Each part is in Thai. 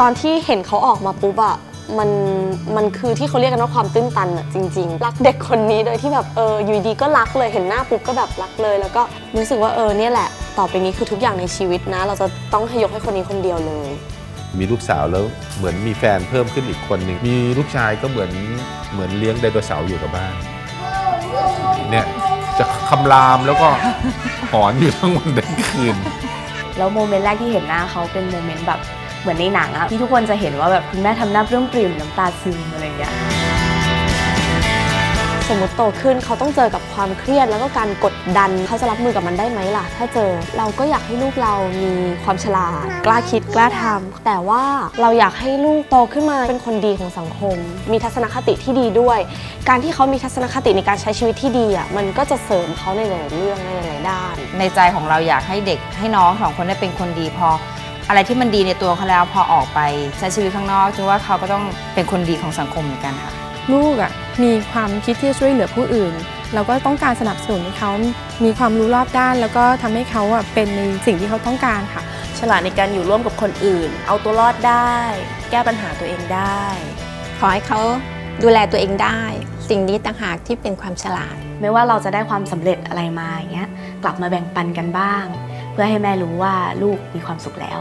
ตอนที่เห็นเขาออกมาปุ๊บอะมันมันคือที่เขาเรียกกันว่าความตื้นตันอะจริง ๆ รักเด็กคนนี้โดยที่แบบเอออยู่ดีๆก็รักเลยเห็นหน้าปุ๊บก็แบบรักเลย แล้วก็รู้สึกว่าเออเนี่ยแหละ ต่อไปนี้คือทุกอย่างในชีวิตนะ เราจะต้องให้ยกให้คนนี้คนเดียวเลย มีลูกสาวแล้วเหมือนมีแฟนเพิ่มขึ้นอีกคนหนึ่งมีลูกชายก็เหมือนเหมือนเลี้ยงไดโนเสาร์อยู่กับบ้านเนี่ยจะคำรามแล้วก็หอนอยู่ทั้งวันทั้งคืน แล้วโมเมนต์แรกที่เห็นหน้าเขาเป็นโมเมนต์แบบ เหมือนในหนังอะที่ทุกคนจะเห็นว่าแบบคุณแม่ทำหน้าเรี้ยวปริ่มน้ำตาซึมอะไรอย่างเงี้ยสมมติโตขึ้นเขาต้องเจอกับความเครียดแล้วก็การกดดันเขาจะรับมือกับมันได้ไหมล่ะ ถ้าเจอเราก็อยากให้ลูกเรามีความฉลาด กล้าคิดกล้าทำแต่ว่าเราอยากให้ลูกโตขึ้นมาเป็นคนดีของสังคม มีทัศนคติที่ดีด้วย การที่เขามีทัศนคติในการใช้ชีวิตที่ดีอะมันก็จะเสริมเขาในหลายๆเรื่องในหลายๆด้าน ในใจของเราอยากให้เด็กให้น้องสองคนได้เป็นคนดีพอ อะไรที่มันดีในตัวเขาแล้วพอออกไปใช้ชีวิตข้างนอกจึงว่าเขาก็ต้องเป็นคนดีของสังคมเหมือนกันค่ะ ลูกอะมีความคิดที่จะช่วยเหลือผู้อื่น เราก็ต้องการสนับสนุนให้เขามีความรู้รอบด้าน แล้วก็ทำให้เขาอะเป็นในสิ่งที่เขาต้องการค่ะ ฉลาดในการอยู่ร่วมกับคนอื่น เอาตัวรอดได้ แก้ปัญหาตัวเองได้ ขอให้เขาดูแลตัวเองได้ สิ่งนี้ต่างหากที่เป็นความฉลาด ไม่ว่าเราจะได้ความสำเร็จอะไรมาอย่างเงี้ยกลับมาแบ่งปันกันบ้างเพื่อให้แม่รู้ว่าลูกมีความสุขแล้ว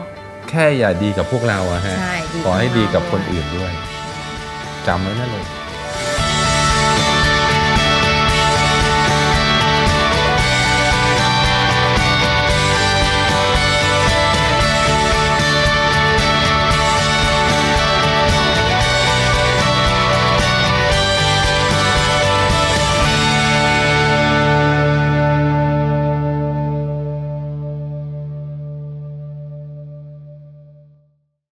แค่อย่าดีกับพวกเราอะฮะใช่ดีขอให้กับดีกับเราคนอื่นด้วยจำไว้นะลูก